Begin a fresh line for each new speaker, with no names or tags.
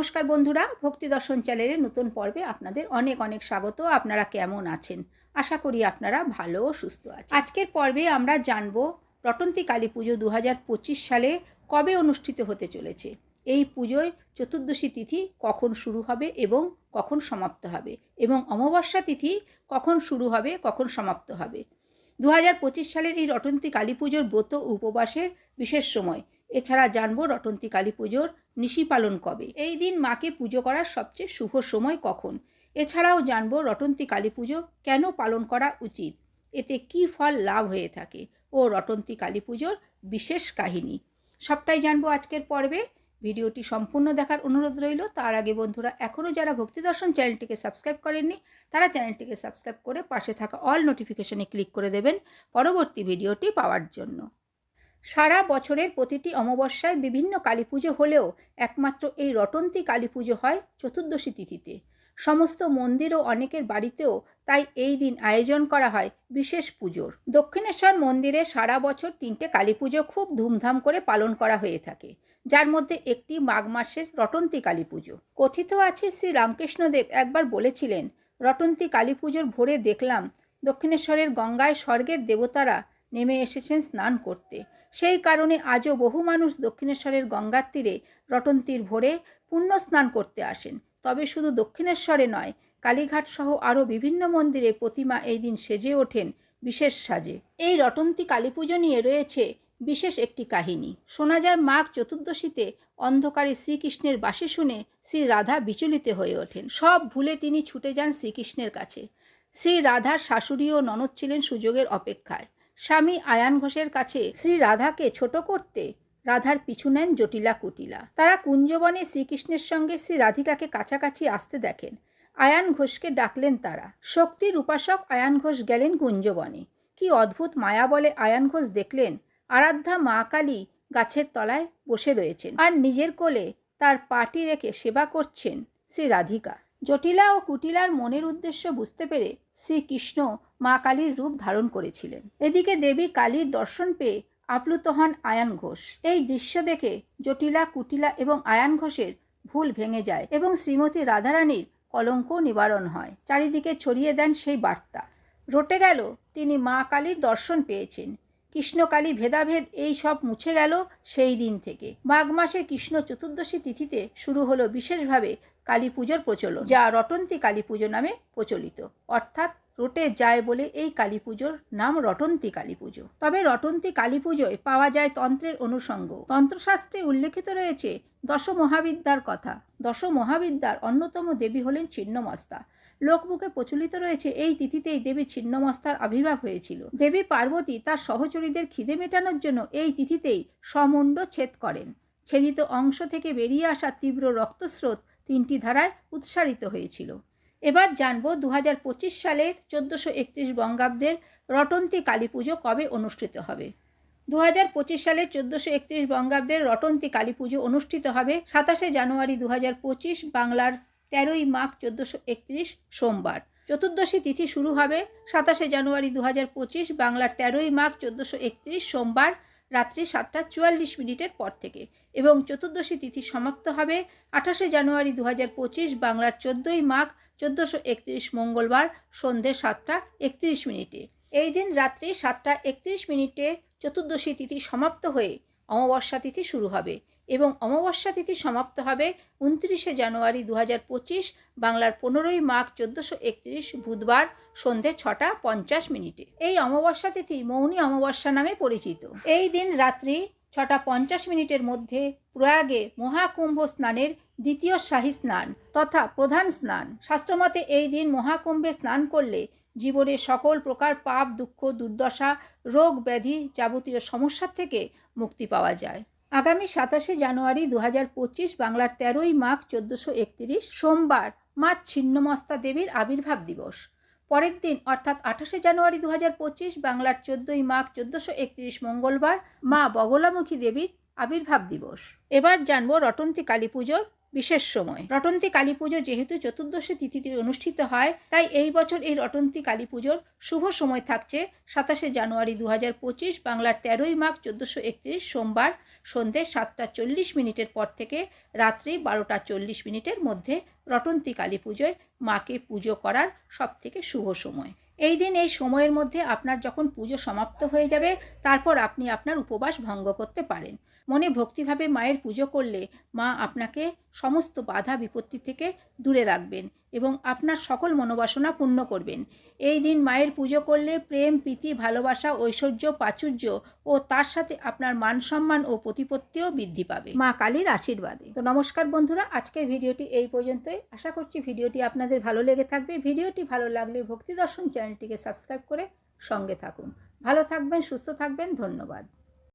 নমস্কার বন্ধুরা, ভক্তি দর্শন চ্যানেলের নতুন পর্বে আপনাদের অনেক অনেক স্বাগত। আপনারা কেমন আছেন? আশা করি আপনারা ভালো ও সুস্থ আছেন। আজকের পর্বে আমরা জানব রটন্তী কালী পুজো দু হাজার পঁচিশ সালে কবে অনুষ্ঠিত হতে চলেছে? এই পুজোয় চতুর্দশী তিথি কখন শুরু হবে এবং কখন সমাপ্ত হবে? এবং অমাবস্যা তিথি কখন শুরু হবে, কখন সমাপ্ত হবে? দুহাজার পঁচিশ সালের এই রটন্তী কালী পুজোর ব্রত উপবাসের বিশেষ সময় এছাড়া জানব রটন্তী কালী পুজোর নিশি পালন কবে। এই দিন মাকে পুজো করার সবচেয়ে শুভ সময় কখন? এছাড়াও জানব রটন্তী কালী পুজো কেন পালন করা উচিত? এতে কি ফল লাভ হয়ে থাকে? ও রটন্তী কালী পুজোর বিশেষ কাহিনী। সবটাই জানব আজকের পর্বে। ভিডিওটি সম্পূর্ণ দেখার অনুরোধ রইল। তার আগে বন্ধুরা এখনও যারা ভক্তি দর্শন চ্যানেলটিকে সাবস্ক্রাইব করেননি, তারা চ্যানেলটিকে সাবস্ক্রাইব করে পাশে থাকা অল নোটিফিকেশনে ক্লিক করে দেবেন পরবর্তী ভিডিওটি পাওয়ার জন্য। সারা বছরের প্রতিটি অমাবস্যায় বিভিন্ন কালী পুজো হলেও একমাত্র এই রটন্তী কালী পুজো হয় চতুর্দশী তিথিতে। সমস্ত মন্দির ও অনেকের বাড়িতেও তাই এই দিন আয়োজন করা হয় বিশেষ পুজোর। দক্ষিণেশ্বর মন্দিরে সারা বছর তিনটে কালী পুজো খুব ধুমধাম করে পালন করা হয়ে থাকে, যার মধ্যে একটি মাঘ মাসের রটন্তী কালী পুজো কথিত আছে শ্রী রামকৃষ্ণদেব একবার বলেছিলেন, রটন্তী কালী পুজোর ভোরে দেখলাম দক্ষিণেশ্বরের গঙ্গায় স্বর্গের দেবতারা নেমে এসেছেন স্নান করতে। সেই কারণে আজও বহু মানুষ দক্ষিণেশ্বরের গঙ্গার তীরে, রটন্তীর ভোরে পুণ্য স্নান করতে আসেন। তবে শুধু দক্ষিণেশ্বরে নয়, কালীঘাট সহ আরও বিভিন্ন মন্দিরে প্রতিমা এই দিন সেজে ওঠেন বিশেষ সাজে। এই রটন্তী কালী পুজো নিয়ে রয়েছে বিশেষ একটি কাহিনী। শোনা যায় মাঘ চতুর্দশীতে অন্ধকারে শ্রীকৃষ্ণের বাসে শুনে শ্রী রাধা বিচলিত হয়ে ওঠেন। সব ভুলে তিনি ছুটে যান শ্রীকৃষ্ণের কাছে। শ্রী রাধার শাশুড়ি ও ননদ ছিলেন সুযোগের অপেক্ষায়। স্বামী আয়ান ঘোষের কাছে শ্রী রাধাকে ছোট করতে রাধার পিছু নেন জটিলা কুটিলা। তারা কুঞ্জবনে শ্রীকৃষ্ণের সঙ্গে শ্রী রাধিকাকে কাছাকাছি আসতে দেখেন। আয়ান ঘোষকে ডাকলেন তারা। শক্তির উপাসক আয়ান ঘোষ গেলেন কুঞ্জবনে। কি অদ্ভুত মায়া বলে আয়ান ঘোষ দেখলেন। আরাধ্যা মা কালী গাছের তলায় বসে রয়েছেন। আর নিজের কোলে তার পাটি রেখে সেবা করছেন শ্রী রাধিকা। জটিলা ও কুটিলার মনের উদ্দেশ্য বুঝতে পেরে শ্রীকৃষ্ণ মা কালীর রূপ ধারণ করেছিলেন। এদিকে দেবী কালীর দর্শন পেয়ে আপ্লুত হন আয়ান ঘোষ। এই দৃশ্য দেখে জটিলা, কুটিলা এবং আয়ান ঘোষের ভুল ভেঙে যায় এবং শ্রীমতী রাধারানীর কলঙ্ক নিবারণ হয়। চারিদিকে ছড়িয়ে দেন সেই বার্তা। রটে গেল, তিনি মা কালীর দর্শন পেয়েছেন। কৃষ্ণকালী ভেদাভেদ এই সব মুছে গেল সেই দিন থেকে। মাঘ মাসে কৃষ্ণ চতুর্দশী তিথিতে শুরু হলো বিশেষভাবে কালী পুজোর প্রচলন, যা রটন্তী কালী পুজো নামে প্রচলিত। অর্থাৎ রোটে যায় বলে এই কালী পুজোর নাম রটন্তী কালী পুজো। তবে রটন্তী কালী পুজোয় পাওয়া যায় তন্ত্রের অনুষঙ্গ। তন্ত্রশাস্ত্রে উল্লেখিত রয়েছে দশ মহাবিদ্যার কথা। দশ মহাবিদ্যার অন্যতম দেবী হলেন ছিন্নমস্তা। লোকমুখে প্রচলিত রয়েছে এই তিথিতেই দেবী ছিন্নমস্তার আবির্ভাব হয়েছিল। দেবী পার্বতী তার সহচরীদের খিদে মেটানোর জন্য এই তিথিতেই সমুণ্ড ছেদ করেন। ছেদিত অংশ থেকে বেরিয়ে আসা তীব্র রক্তস্রোত তিনটি ধারায় উৎসারিত হয়েছিল। এবার জানব দু হাজার পঁচিশ সালের চোদ্দোশো একত্রিশ বঙ্গাব্দের রটন্তী কালী পুজো কবে অনুষ্ঠিত হবে। দু হাজার পঁচিশ সালের চোদ্দোশো একত্রিশ বঙ্গাব্দের রটন্তী কালী পুজো অনুষ্ঠিত হবে সাতাশে জানুয়ারি দু হাজার পঁচিশ বাংলার তেরোই মাঘ চোদ্দোশো একত্রিশ সোমবার। চতুর্দশী তিথি শুরু হবে সাতাশে জানুয়ারি দু হাজার পঁচিশ বাংলার তেরোই মাঘ চোদ্দোশো একত্রিশ সোমবার রাত্রি সাতটা চুয়াল্লিশ মিনিটের পর থেকে। এবং চতুর্দশী তিথি সমাপ্ত হবে আঠাশে জানুয়ারি দু হাজার পঁচিশ বাংলার চোদ্দোই মাঘ চোদ্দোশো একত্রিশ মঙ্গলবার সন্ধে সাতটা একত্রিশ মিনিটে। এই দিন রাত্রি সাতটা একত্রিশ মিনিটে চতুর্দশী তিথি সমাপ্ত হয়ে অমাবস্যা তিথি শুরু হবে এবং অমাবস্যা তিথি সমাপ্ত হবে উনত্রিশে জানুয়ারি দু হাজার পঁচিশ বাংলার পনেরোই মাঘ চোদ্দোশো একত্রিশ বুধবার সন্ধে ছটা পঞ্চাশ মিনিটে। এই অমাবস্যা তিথি মৌনী অমাবস্যা নামে পরিচিত। এই দিন রাত্রি ছটা পঞ্চাশ মিনিটের মধ্যে প্রয়াগে মহাকুম্ভ স্নানের দ্বিতীয় শাহী স্নান তথা প্রধান স্নান। শাস্ত্রমতে এই দিন মহাকুম্ভে স্নান করলে জীবনের সকল প্রকার পাপ, দুঃখ, দুর্দশা, রোগ ব্যাধি যাবতীয় সমস্যার থেকে মুক্তি পাওয়া যায়। আগামী সাতাশে জানুয়ারি দু পঁচিশ বাংলার তেরোই মাঘ চোদ্দোশো একত্রিশ সোমবার মা ছিন্নমস্তা দেবীর আবির্ভাব দিবস। পরের দিন, অর্থাৎ আঠাশে জানুয়ারি দু হাজার পঁচিশ, বাংলার চোদ্দই মাঘ চোদ্দোশো মঙ্গলবার মা বগলামুখী দেবীর আবির্ভাব দিবস। এবার জানব রটন্তী কালী পুজোর বিশেষ সময়। রটন্তী কালী পুজো যেহেতু চতুর্দশী তিথিতে অনুষ্ঠিত হয়, তাই এই বছর এই রটন্তী কালী পুজোর শুভ সময় থাকছে সাতাশে জানুয়ারি দু পঁচিশ, বাংলার তেরোই মাঘ চোদ্দোশো একত্রিশ, সোমবার সন্ধে সাতটা চল্লিশ মিনিটের পর থেকে রাত্রি বারোটা চল্লিশ মিনিটের মধ্যে রটন্তী কালী পুজোয় মাকে পুজো করার সবথেকে শুভ সময়। এই দিন এই সময়ের মধ্যে আপনার যখন পুজো সমাপ্ত হয়ে যাবে, তারপর আপনি আপনার উপবাস ভঙ্গ করতে পারেন। মনে ভক্তিভাবে মায়ের পুজো করলে মা আপনাকে সমস্ত বাধা বিপত্তি থেকে দূরে রাখবেন। এবং আপনার সকল মনোবাসনা পূর্ণ করবেন। এই দিন মায়ের পুজো করলে প্রেম, প্রীতি, ভালোবাসা, ঐশ্বর্য, প্রাচুর্য ও তার সাথে আপনার মান সম্মান ও প্রতিপত্তিও বৃদ্ধি পাবে। মা কালীর আশীর্বাদে। তো নমস্কার বন্ধুরা, আজকের ভিডিওটি এই পর্যন্তই। আশা করছি ভিডিওটি আপনাদের ভালো লেগে থাকবে। ভিডিওটি ভালো লাগলে ভক্তি দর্শন চ্যানেলটিকে সাবস্ক্রাইব করে সঙ্গে থাকুন। ভালো থাকবেন, সুস্থ থাকবেন, ধন্যবাদ।